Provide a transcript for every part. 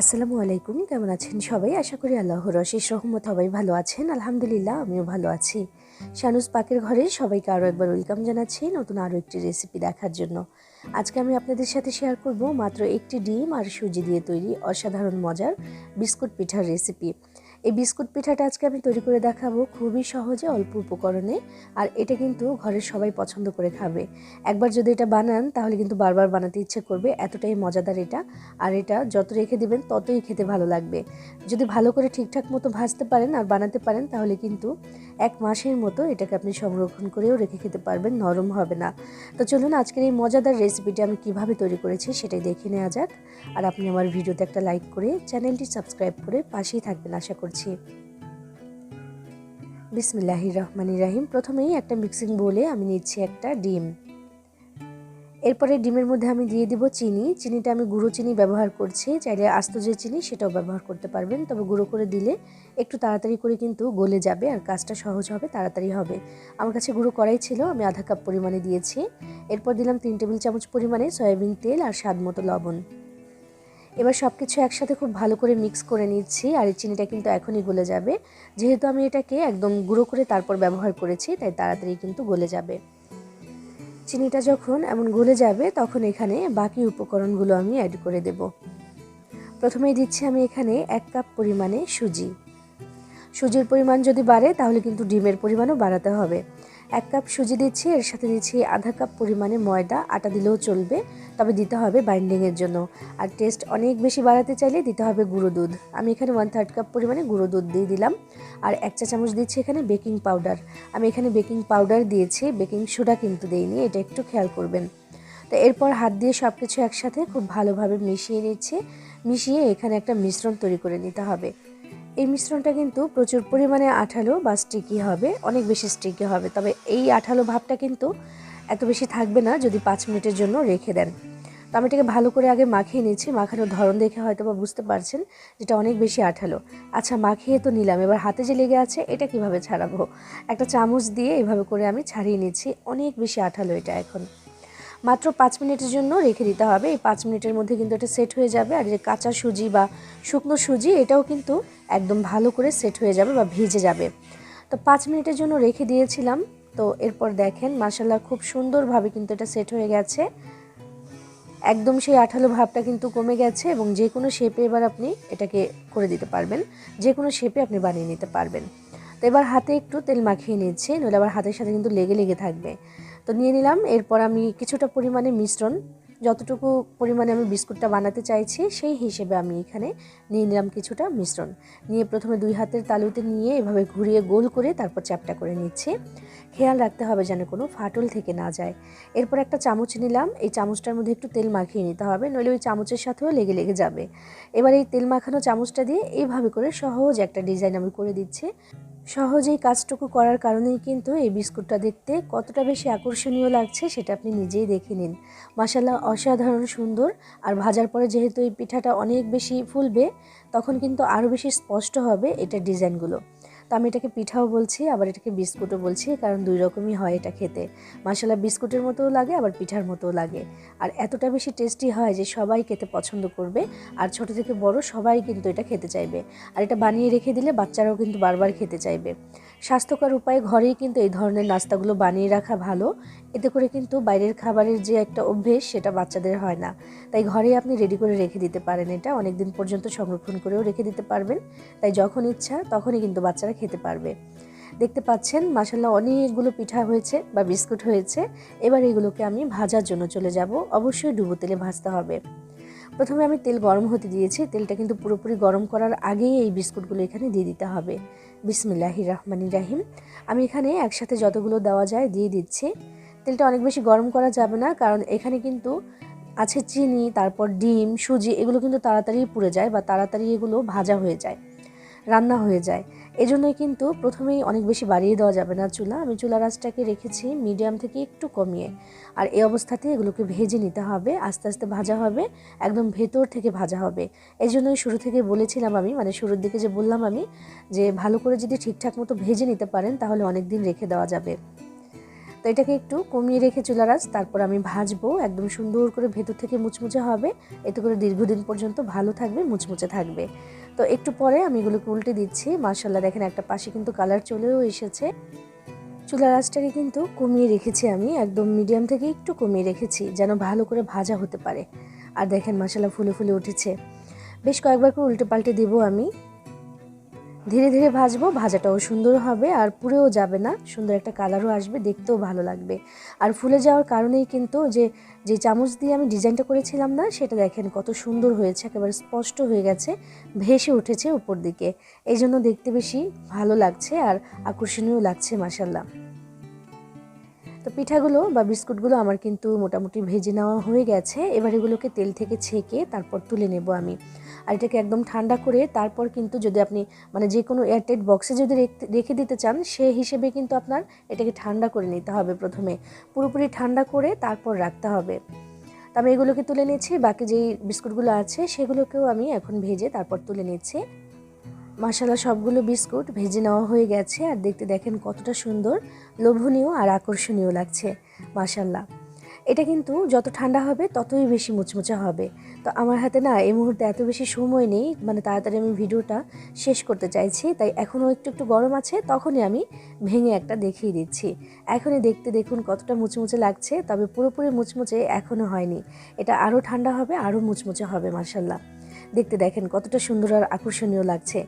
আসসালামু আলাইকুম, কেমন আছেন সবাই? আশা করি আল্লাহর অশেষ রহমত সবাই ভালো আছেন। আলহামদুলিল্লাহ, আমিও ভালো আছি। শানুস পাকের ঘরে সবাইকে আরও একবার ওয়েলকাম জানাচ্ছি নতুন আরও একটি রেসিপি দেখার জন্য। আজকে আমি আপনাদের সাথে শেয়ার করব মাত্র একটি ডিম আর সুজি দিয়ে তৈরি অসাধারণ মজার বিস্কুট পিঠার রেসিপি এই বিস্কুট পিঠাটা আজকে আমি তৈরি করে দেখাবো খুবই সহজে অল্প উপকরণে। আর এটা কিন্তু ঘরের সবাই পছন্দ করে খাবে। একবার যদি এটা বানান, তাহলে কিন্তু বারবার বানাতে ইচ্ছে করবে। এতটাই মজাদার এটা। আর এটা যত রেখে দিবেন, ততই খেতে ভালো লাগবে। যদি ভালো করে ঠিকঠাক মতো ভাজতে পারেন আর বানাতে পারেন, তাহলে কিন্তু এক মাসের মতো এটাকে আপনি সংরক্ষণ করেও রেখে খেতে পারবেন, নরম হবে না। তো চলুন আজকের এই মজাদার রেসিপিটি আমি কীভাবে তৈরি করেছি সেটাই দেখে নেওয়া যাক। আর আপনি আমার ভিডিওতে একটা লাইক করে চ্যানেলটি সাবস্ক্রাইব করে পাশেই থাকবেন, আশা করছি বিসমিল্লাহির রহমানির রাহিম। প্রথমেই একটা মিক্সিং বোলে আমি নিচ্ছি একটা ডিম। এরপরে ডিমের মধ্যে আমি দিয়ে দিব চিনি। চিনিটা আমি গুঁড়ো চিনি ব্যবহার করছি। চাইলে আস্ত যে চিনি সেটাও ব্যবহার করতে পারবেন। তবে গুঁড়ো করে দিলে একটু তাড়াতাড়ি করে কিন্তু গলে যাবে আর কাজটা সহজ হবে, তাড়াতাড়ি হবে। আমার কাছে গুঁড়ো করাই ছিল। আমি আধা কাপ পরিমাণে দিয়েছি। এরপর দিলাম তিন টেবিল চামচ পরিমাণে সয়াবিন তেল আর স্বাদ মতো লবণ। এবার সব কিছু একসাথে খুব ভালো করে মিক্স করে নিচ্ছি। আর এই চিনিটা কিন্তু এখনই গলে যাবে। যেহেতু আমি এটাকে একদম গুঁড়ো করে তারপর ব্যবহার করেছি, তাই তাড়াতাড়ি কিন্তু গলে যাবে। চিনিটা যখন এমন গলে যাবে, তখন এখানে বাকি উপকরণগুলো আমি অ্যাড করে দেব। প্রথমেই দিচ্ছি আমি এখানে এক কাপ পরিমাণে সুজি। সুজির পরিমাণ যদি বাড়ে, তাহলে কিন্তু ডিমের পরিমাণও বাড়াতে হবে। এক কাপ সুজি দিচ্ছি, এর সাথে দিচ্ছি আধা কাপ পরিমাণে ময়দা, আটা দিলেও চলবে, তবে দিতে হবে বাইন্ডিংয়ের জন্য। আর টেস্ট অনেক বেশি বাড়াতে চাইলে দিতে হবে গুঁড়ো দুধ। আমি এখানে ওয়ান থার্ড কাপ পরিমাণে গুঁড়ো দুধ দিয়ে দিলাম। আর এক চা চামচ দিচ্ছি এখানে বেকিং পাউডার আমি এখানে বেকিং পাউডার দিয়েছি বেকিং সোডা কিন্তু দেইনি, এটা একটু খেয়াল করবেন। তো এরপর হাত দিয়ে সব কিছু একসাথে খুব ভালোভাবে মিশিয়ে নিচ্ছি। মিশিয়ে এখানে একটা মিশ্রণ তৈরি করে নিতে হবে। এই মিশ্রণটা কিন্তু প্রচুর পরিমাণে আঠালো বা স্টিকি হবে, অনেক বেশি স্টিকি হবে। তবে এই আঠালো ভাবটা কিন্তু এত বেশি থাকবে না যদি পাঁচ মিনিটের জন্য রেখে দেন। তো আমি এটাকে ভালো করে আগে মাখিয়ে নিচ্ছি। মাখানোর ধরন দেখে হয়তো বা বুঝতে পারছেন যেটা অনেক বেশি আঠালো। আচ্ছা মাখিয়ে তো নিলাম। এবার হাতে যে লেগে আছে এটা কীভাবে ছাড়াবো? একটা চামচ দিয়ে এভাবে করে আমি ছাড়িয়ে নিচ্ছি। অনেক বেশি আঠালো এটা এখন। মাত্র পাঁচ মিনিটের জন্য রেখে দিতে হবে। এই পাঁচ মিনিটের মধ্যে কিন্তু এটা সেট হয়ে যাবে আর যে কাঁচা সুজি বা শুকনো সুজি, এটাও কিন্তু একদম ভালো করে সেট হয়ে যাবে বা ভিজে যাবে। তো পাঁচ মিনিটের জন্য রেখে দিয়েছিলাম। তো এরপর দেখেন মাসাল্লাহ খুব সুন্দরভাবে কিন্তু এটা সেট হয়ে গেছে। একদম সেই আঠালো ভাবটা কিন্তু কমে গেছে এবং যে কোনো শেপে এবার আপনি এটাকে করে দিতে পারবেন। যে কোনো শেপে আপনি বানিয়ে নিতে পারবেন। তো এবার হাতে একটু তেল মাখিয়ে নিচ্ছে, নইলে আবার হাতের সাথে কিন্তু লেগে লেগে থাকবে। তো নিয়ে নিলাম। এরপর আমি কিছুটা পরিমাণে মিশ্রণ, যতটুকু পরিমাণে আমি বিস্কুটটা বানাতে চাইছি, সেই হিসেবে আমি এখানে নিয়ে নিলাম কিছুটা মিশ্রণ। নিয়ে প্রথমে দুই হাতের তালুতে নিয়ে এভাবে ঘুরিয়ে গোল করে তারপর চ্যাপটা করে নিচ্ছি। খেয়াল রাখতে হবে যেন কোনো ফাটল থেকে না যায়। এরপর একটা চামচ নিলাম। এই চামচটার মধ্যে একটু তেল মাখিয়ে নিতে হবে, নইলে ওই চামচের সাথেও লেগে লেগে যাবে। এবার এই তেল মাখানো চামচটা দিয়ে এইভাবে করে সহজ একটা ডিজাইন আমি করে দিচ্ছি। সহজেই কাজটুকু করার কারণেই কিন্তু এই বিস্কুটটা দেখতে কতটা বেশি আকর্ষণীয় লাগছে সেটা আপনি নিজেই দেখে নিন। মাসাল্লাহ অসাধারণ সুন্দর। আর ভাজার পরে যেহেতু এই পিঠাটা অনেক বেশি ফুলবে, তখন কিন্তু আরও বেশি স্পষ্ট হবে এটার ডিজাইনগুলো। তো আমি এটাকে পিঠাও বলছি, আবার এটাকে বিস্কুটও বলছি, কারণ দুই রকমই হয় এটা খেতে। মাসালা বিস্কুটের মতোও লাগে, আবার পিঠার মতোও লাগে। আর এতটা বেশি টেস্টি হয় যে সবাই খেতে পছন্দ করবে, আর ছোট থেকে বড় সবাই কিন্তু এটা খেতে চাইবে। আর এটা বানিয়ে রেখে দিলে বাচ্চারাও কিন্তু বারবার খেতে চাইবে। স্বাস্থ্যকর উপায়ে ঘরেই কিন্তু এই ধরনের নাস্তাগুলো বানিয়ে রাখা ভালো। এতে করে কিন্তু বাইরের খাবারের যে একটা অভ্যেস, সেটা বাচ্চাদের হয় না। তাই ঘরেই আপনি রেডি করে রেখে দিতে পারেন এটা। অনেক দিন পর্যন্ত সংরক্ষণ করেও রেখে দিতে পারবেন। তাই যখন ইচ্ছা, তখনই কিন্তু বাচ্চারা খেতে পারবে। দেখতে পাচ্ছেন মাসাল্লাহ অনেকগুলো পিঠা হয়েছে বা বিস্কুট হয়েছে। এবার এগুলোকে আমি ভাজার জন্য চলে যাব। অবশ্যই ডুবো তেলে ভাজতে হবে। প্রথমে আমি তেল গরম হতে দিয়েছি, তেলটা কিন্তু পুরোপুরি গরম করার আগেই এই বিস্কুটগুলো এখানে দিয়ে দিতে হবে। বিসমিল্লাহি রহমানি রাহিম। আমি এখানে একসাথে যতগুলো দেওয়া যায় দিয়ে দিচ্ছি। তেলটা অনেক বেশি গরম করা যাবে না, কারণ এখানে কিন্তু আছে চিনি, তারপর ডিম, সুজি, এগুলো কিন্তু তাড়াতাড়ি পুড়ে যায় বা তাড়াতাড়ি এগুলো ভাজা হয়ে যায়। রান্না হয়ে যায়। এজন্যই কিন্তু প্রথমেই অনেক বেশি বাড়িয়ে দেওয়া যাবে না চুলা। আমি চুলা রাসটাকে রেখেছি মিডিয়াম থেকে একটু কমিয়ে। আর এই অবস্থাতে এগুলোকে ভেজে নিতে হবে। আস্তে আস্তে ভাজা হবে, একদম ভেতর থেকে ভাজা হবে। এই জন্যই শুরু থেকে বলেছিলাম আমি মানে শুরুর দিকে যে বললাম আমি, যে ভালো করে যদি ঠিকঠাক মতো ভেজে নিতে পারেন, তাহলে অনেক দিন রেখে দেওয়া যাবে। তো এটাকে একটু কমিয়ে রেখে চুলার আঁচ তারপর আমি ভাজবো। একদম সুন্দর করে ভেতর থেকে মুচমুচে হবে। এতে করে দীর্ঘদিন পর্যন্ত ভালো থাকবে, মুচমুচে থাকবে। তো একটু পরে আমি এগুলোকে উল্টে দিচ্ছি। মার্শাল্লাহ দেখেন একটা পাশে কিন্তু কালার চলেও এসেছে। চুলার আঁচটাকে কিন্তু কমিয়ে রেখেছি আমি, একদম মিডিয়াম থেকে একটু কমিয়ে রেখেছি, যেন ভালো করে ভাজা হতে পারে। আর দেখেন মশলা ফুলে ফুলে উঠেছে। বেশ কয়েকবার করে উল্টে পাল্টে দেবো আমি। ধীরে ধীরে ভাজবো, ভাজাটাও সুন্দর হবে আর পুড়েও যাবে না। সুন্দর একটা কালারও আসবে, দেখতেও ভালো লাগবে। আর ফুলে যাওয়ার কারণেই কিন্তু যে যে চামচ দিয়ে আমি ডিজাইনটা করেছিলাম না, সেটা দেখেন কত সুন্দর হয়েছে, একেবারে স্পষ্ট হয়ে গেছে, ভেসে উঠেছে উপর দিকে। এই জন্য দেখতে বেশি ভালো লাগছে আর আকর্ষণীয় লাগছে মাসাল্লাহ তো পিঠাগুলো বা বিস্কুটগুলো আমার কিন্তু মোটামুটি ভেজে নেওয়া হয়ে গেছে। এবার এগুলোকে তেল থেকে ছেঁকে তারপর তুলে নেব আমি। আর এটাকে একদম ঠান্ডা করে তারপর কিন্তু যদি আপনি মানে যে কোনো এয়ারটাইট বক্সে যদি রেখে দিতে চান, সে হিসেবে কিন্তু আপনার এটাকে ঠান্ডা করে নিতে হবে প্রথমে। পুরোপুরি ঠান্ডা করে তারপর রাখতে হবে। তো আমি এগুলোকে তুলে নিচ্ছি বাকি যেই বিস্কুটগুলো আছে, সেগুলোকেও আমি এখন ভেজে তারপর তুলে নিচ্ছি। মশালা সবগুলো বিস্কুট ভেজে নেওয়া হয়ে গেছে আর দেখতে দেখেন কতটা সুন্দর, লোভনীয় আর আকর্ষণীয় লাগছে মাশাল্লাহ এটা কিন্তু যত ঠান্ডা হবে ততই বেশি মুচমুচা হবে। তো আমার হাতে না এই মুহূর্তে এত বেশি সময় নেই মানে তাড়াতাড়ি আমি ভিডিওটা শেষ করতে চাইছি, তাই এখনও একটু একটু গরম আছে, তখনই আমি ভেঙে একটা দেখিয়ে দিচ্ছি। এখনই দেখতে দেখুন কতটা মুচমুচে লাগছে, তবে পুরোপুরি মুচমুচে এখনও হয়নি। এটা আরও ঠান্ডা হবে, আরও মুচমুচে হবে মার্শাল্লাহ দেখতে দেখেন কতটা সুন্দর আর আকর্ষণীয় লাগছে।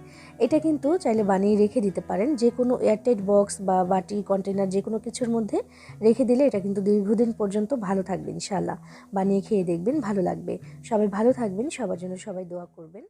এটা কিন্তু চাইলে বানিয়ে রেখে দিতে পারেন। যে কোনো এয়ারটাইট বক্স বা বাটি কন্টেনার যে কোনো কিছুর মধ্যে রেখে দিলে এটা কিন্তু দীর্ঘদিন পর্যন্ত ভালো থাকবে ইনশাল্লাহ বানিয়ে খেয়ে দেখবেন, ভালো লাগবে। সবাই ভালো থাকবেন, সবার জন্য সবাই দোয়া করবেন।